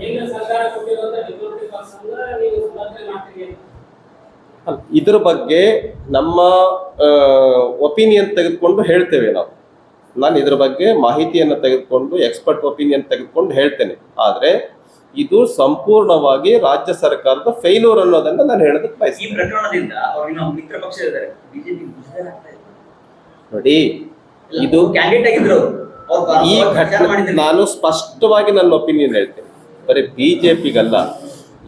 ಕೇಂದ್ರ ಸರ್ಕಾರ ಕೊಟ್ಟಿರುವಂತ deputy box ಅನ್ನ ನೀವು ಸುಧಾರಣೆ ಮಾಡ್ತೀರಿ ಅಲ್ಲ, ಇದ್ರ ಬಗ್ಗೆ ನಮ್ಮ ಒಪಿನಿಯನ್ ತೆಗೆದುಕೊಂಡು ಹೇಳ್ತೇವೆ ನಾವು. ನಾನು ಇದ್ರ ಬಗ್ಗೆ ಮಾಹಿತಿಯನ್ನು ತೆಗೆದುಕೊಂಡು ಎಕ್ಸ್ಪರ್ಟ್ ಒಪಿನಿಯನ್ ತೆಗೆದುಕೊಂಡು ಹೇಳ್ತೇನೆ. ಆದರೆ ಇದು ಸಂಪೂರ್ಣವಾಗಿ ರಾಜ್ಯ ಸರ್ಕಾರದ ಫೇಲ್ಯೂರ್ ಅನ್ನೋದನ್ನ ನಾನು ಹೇಳೋದಕ್ಕೆ ಈ ಬಯಸ್ತೀನಿ. ಪ್ರಕರಣದಿಂದ ಅವ್ರಿಗೆ ನಾವು ಮಿತ್ರ ಪಕ್ಷ ಇದ್ದಾರೆ. ಬಿಜೆಪಿ ನೋಡಿ ಇದು ಕ್ಯಾಂಡಿಡೇಟ್ ಆಗಿದ್ರು. ಅವ್ರು ಈ ಘಟನೆ. ನಾನು ಸ್ಪಷ್ಟವಾಗಿ ನನ್ನ ಒಪಿನಿಯನ್ ಹೇಳ್ತೇನೆ. ಬರೀ ಬಿಜೆಪಿಗಲ್ಲ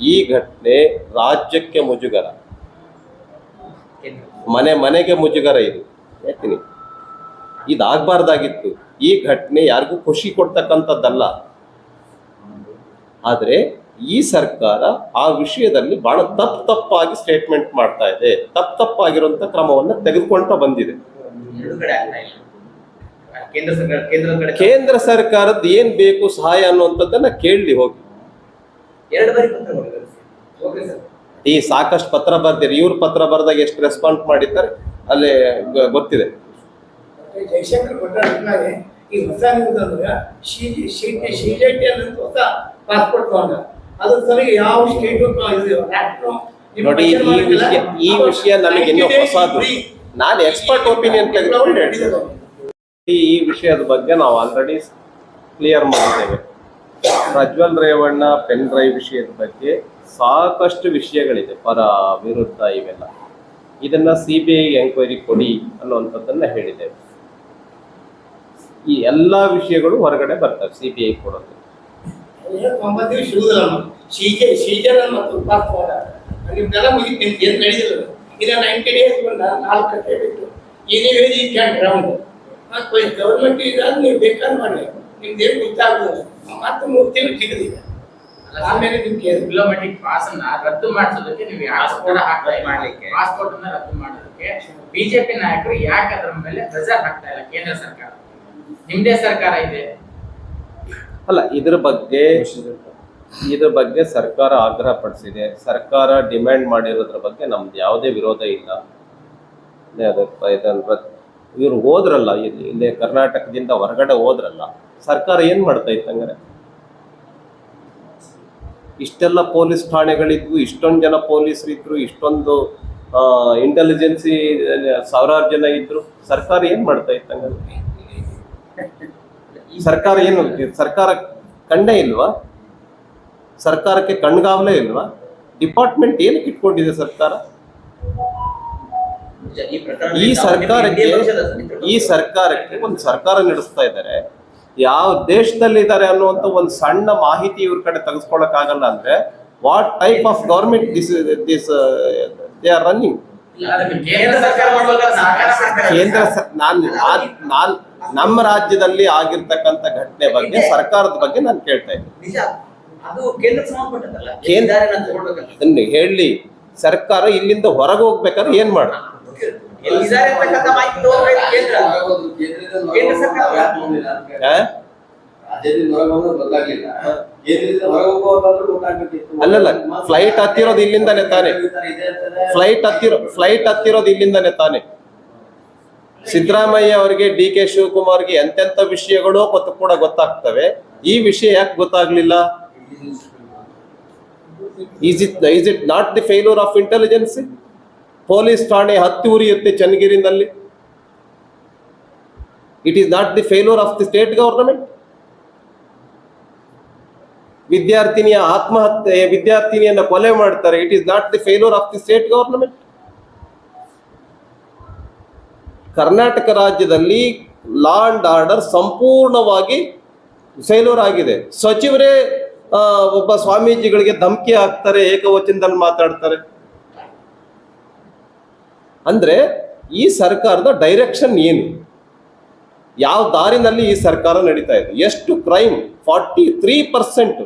ಈ ಘಟನೆ ರಾಜ್ಯಕ್ಕೆ ಮುಜುಗರ. ಮನೆ ಮನೆಗೆ ಮುಜುಗರ ಇದು. ಹೇಳ್ತೀನಿ. ಇದಾಗಬಾರ್ದಾಗಿತ್ತು. ಈ ಘಟನೆ ಯಾರಿಗೂ ಖುಷಿ ಕೊಡ್ತಕ್ಕಂಥದ್ದಲ್ಲ. ಆದರೆ ಈ ಸರ್ಕಾರ ಆ ವಿಷಯದಲ್ಲಿ ಬಹಳ ತಪ್ಪು ತಪ್ಪಾಗಿ ಸ್ಟೇಟ್ಮೆಂಟ್ ಮಾಡ್ತಾ ಇದೆ. ತಪ್ಪು ತಪ್ಪಾಗಿರುವಂತ ಕ್ರಮವನ್ನು ತೆಗೆದುಕೊಳ್ತಾ ಬಂದಿದೆ. ಕೇಂದ್ರ ಸರ್ಕಾರದ ಏನ್ ಬೇಕು ಸಹಾಯ ಅನ್ನುವಂಥದ್ದನ್ನ ಕೇಳಲಿ ಹೋಗಿ. ಎರಡು ಬಾರಿ ಪತ್ರ ಕೊಟ್ಟಿದ್ದಾರೆ ಓಕೆ ಸರ್. ಈ ಸಾಕಷ್ಟು ಪತ್ರ ಬರ್ದಿರಿ. ಇವ್ರ ಪತ್ರ ಬರ್ದಾಗ ಎಷ್ಟು ರೆಸ್ಪಾನ್ಸ್ ಮಾಡಿದ್ದಾರೆ ಅಲ್ಲಿ ಗೊತ್ತಿದೆ. ಜಯಶಂಕರ್ ಈ ಹೊಸ ಅಂದ್ರೆ ಹೊಸ ಪಾಸ್ಪೋರ್ಟ್ ತಗೊಂಡ ಅದ್ರ ಸರಿ ಯಾವ ಸ್ಟೇಟು ನೋಡಿ ಈ ವಿಷಯ ಈ ವಿಷಯ ನಮಗೆ ಇನ್ನೂ ಹೊಸದು. ನಾನು ಎಕ್ಸ್ಪರ್ಟ್ ಒಪಿನಿಯನ್ ತೆಗೆದುಕೊಂಡು ಈ ವಿಷಯದ ಬಗ್ಗೆ ನಾವು ಆಲ್ರೆಡಿ ಕ್ಲಿಯರ್ ಮಾಡಿದ್ದೇವೆ. ಪ್ರಜ್ವಲ್ ರೇವಣ್ಣ ಪೆನ್ ಡ್ರೈವ್ ವಿಷಯದ ಬಗ್ಗೆ ಸಾಕಷ್ಟು ವಿಷಯಗಳಿದೆ ಪರ ವಿರುದ್ಧ ಇವೆಲ್ಲ. ಇದನ್ನ ಸಿ ಬಿ ಐ ಎಂಕ್ವೈರಿ ಕೊಡಿ ಅನ್ನುವಂಥದ್ದನ್ನ ಹೇಳಿದೆ ಈ ಎಲ್ಲಾ ವಿಷಯಗಳು ಹೊರಗಡೆ ಬರ್ತವೆ ಸಿ ಬಿ ಐ ಕೊಡೋದು. ಗೌರ್ಮೆಂಟ್ ಇದಾಗ ನೀವು ಬೇಕಾದ್ರೆ ಮಾಡಿ ನಿಮ್ದು ಏನು ಗೊತ್ತಾಗ್ಬೋದು? ಮತ್ತೆ ಮೂರು ತಿಂಗಳು ಸಿಗದಿಲ್ಲ ಆಮೇಲೆ ನಿಮ್ಗೆ ಡಿಪ್ಲೊಮ್ಯಾಟಿಕ್ ಪಾಸ್ ಅನ್ನ ರದ್ದು ಮಾಡಿಸೋದಕ್ಕೆ ನೀವು ಯಾವ Passport ಹಾಕ್ತಾ ರದ್ದು ಮಾಡ್ಲಿಕ್ಕೆ. ಪಾಸ್ಪೋರ್ಟ್ ಅನ್ನ ರದ್ದು ಮಾಡೋದಕ್ಕೆ ಬಿಜೆಪಿ ನಾಯಕರು ಯಾಕೆ ಅದ್ರ ಮೇಲೆ ಪ್ರೆಸರ್ ಹಾಕ್ತಾ ಇಲ್ಲ ಕೇಂದ್ರ ಸರ್ಕಾರ? ನಿಮ್ದೇ ಸರ್ಕಾರ ಇದೆ. ಅಲ್ಲ ಇದ್ರ ಬಗ್ಗೆ ಇದ್ರ ಬಗ್ಗೆ ಸರ್ಕಾರ ಆಗ್ರಹ ಪಡಿಸಿದೆ. ಸರ್ಕಾರ ಡಿಮ್ಯಾಂಡ್ ಮಾಡಿರೋದ್ರ ಬಗ್ಗೆ ನಮ್ದು ಯಾವುದೇ ವಿರೋಧ ಇಲ್ಲ. ಇವ್ರು ಹೋದ್ರಲ್ಲ ಇಲ್ಲಿ ಇಲ್ಲಿ ಕರ್ನಾಟಕದಿಂದ ಹೊರಗಡೆ ಹೋದ್ರಲ್ಲ ಸರ್ಕಾರ ಏನ್ ಮಾಡ್ತಾ ಇತ್ತು ಹಂಗಾರೆ? ಇಷ್ಟೆಲ್ಲ ಪೊಲೀಸ್ ಠಾಣೆಗಳಿದ್ವು ಇಷ್ಟೊಂದು ಜನ ಪೊಲೀಸರು ಇದ್ರು ಇಷ್ಟೊಂದು ಇಂಟೆಲಿಜೆನ್ಸಿ ಸಾವಿರಾರು ಜನ ಇದ್ರು. ಸರ್ಕಾರ ಏನ್ ಮಾಡ್ತಾ ಇತ್ತು ಹಂಗಾರೆ? ಸರ್ಕಾರ ಏನು ಸರ್ಕಾರ ಕಂಡೇ ಇಲ್ವಾ? ಸರ್ಕಾರಕ್ಕೆ ಕಣ್ಗಾವಲೇ ಇಲ್ವಾ? ಡಿಪಾರ್ಟ್ಮೆಂಟ್ ಏನಕ್ಕೆ ಇಟ್ಕೊಂಡಿದೆ ಸರ್ಕಾರ? ಈ ಸರ್ಕಾರಕ್ಕೆ ಈ ಸರ್ಕಾರಕ್ಕೆ ಒಂದು ಸರ್ಕಾರ ನಡೆಸ್ತಾ ಇದ್ದಾರೆ ಯಾವ ದೇಶದಲ್ಲಿ ಇದ್ದಾರೆ ಅನ್ನುವಂತ ಒಂದು ಸಣ್ಣ ಮಾಹಿತಿ ಇವ್ರ ಕಡೆ ತೆಗೆಸ್ಕೊಳಕ್ ಆಗಲ್ಲ ಅಂದ್ರೆ what type of government this this they are running ಕೇಂದ್ರ ನಾನು ನಾನು ನಮ್ಮ ರಾಜ್ಯದಲ್ಲಿ ಆಗಿರ್ತಕ್ಕಂಥ ಘಟನೆ ಬಗ್ಗೆ ಸರ್ಕಾರದ ಬಗ್ಗೆ ನಾನು ಕೇಳ್ತಾ ಇದ್ದೀನಿ. ಹೇಳಿ ಸರ್ಕಾರ ಇಲ್ಲಿಂದ ಹೊರಗೆ ಹೋಗ್ಬೇಕಾದ್ರೆ ಏನ್ ಮಾಡ? ಅಲ್ಲಲ್ಲ, ಫ್ಲೈಟ್ ಹತ್ತಿರೋದು ಇಲ್ಲಿಂದಾನೆ ತಾನೆ. ಫ್ಲೈಟ್ ಹತ್ತಿರೋ ಫ್ಲೈಟ್ ಹತ್ತಿರೋದು ಇಲ್ಲಿಂದಾನೆ ತಾನೆ. ಸಿದ್ದರಾಮಯ್ಯ ಅವರಿಗೆ ಡಿ ಕೆ ಶಿವಕುಮಾರ್ಗೆ ಎಂತೆಂತ ವಿಷಯಗಳು ಗೊತ್ತು ಕೂಡ ಗೊತ್ತಾಗ್ತವೆ. ಈ ವಿಷಯ ಯಾಕೆ ಗೊತ್ತಾಗ್ಲಿಲ್ಲ? Is it is it not the failure of intelligence police ಠಾಣೆ ಹತ್ತಿ ಉರಿಯುತ್ತೆ ಚನ್ನಗಿರಿನಲ್ಲಿ. It is not the failure of the state government ವಿದ್ಯಾರ್ಥಿನಿಯ ಆತ್ಮಹತ್ಯೆ, ವಿದ್ಯಾರ್ಥಿನಿಯನ್ನ ಕೊಲೆ ಮಾಡ್ತಾರೆ. It is not the failure of the state government Karnataka ರಾಜ್ಯದಲ್ಲಿ ಲಾ ಅಂಡ್ ಆರ್ಡರ್ ಸಂಪೂರ್ಣವಾಗಿ failure ಆಗಿದೆ. ಸಚಿವರೇ ಒಬ್ಬ ಸ್ವಾಮೀಜಿಗಳಿಗೆ ಧಮಕಿ ಹಾಕ್ತಾರೆ, ಏಕವಚನದಲ್ಲಿ ಮಾತಾಡ್ತಾರೆ. ಅಂದ್ರೆ ಈ ಸರ್ಕಾರದ ಡೈರೆಕ್ಷನ್ ಏನು? ಯಾವ ದಾರಿನಲ್ಲಿ ಈ ಸರ್ಕಾರ ನಡೀತಾ ಇದೆ? ಎಷ್ಟು ಕ್ರೈಮ್? Forty three percent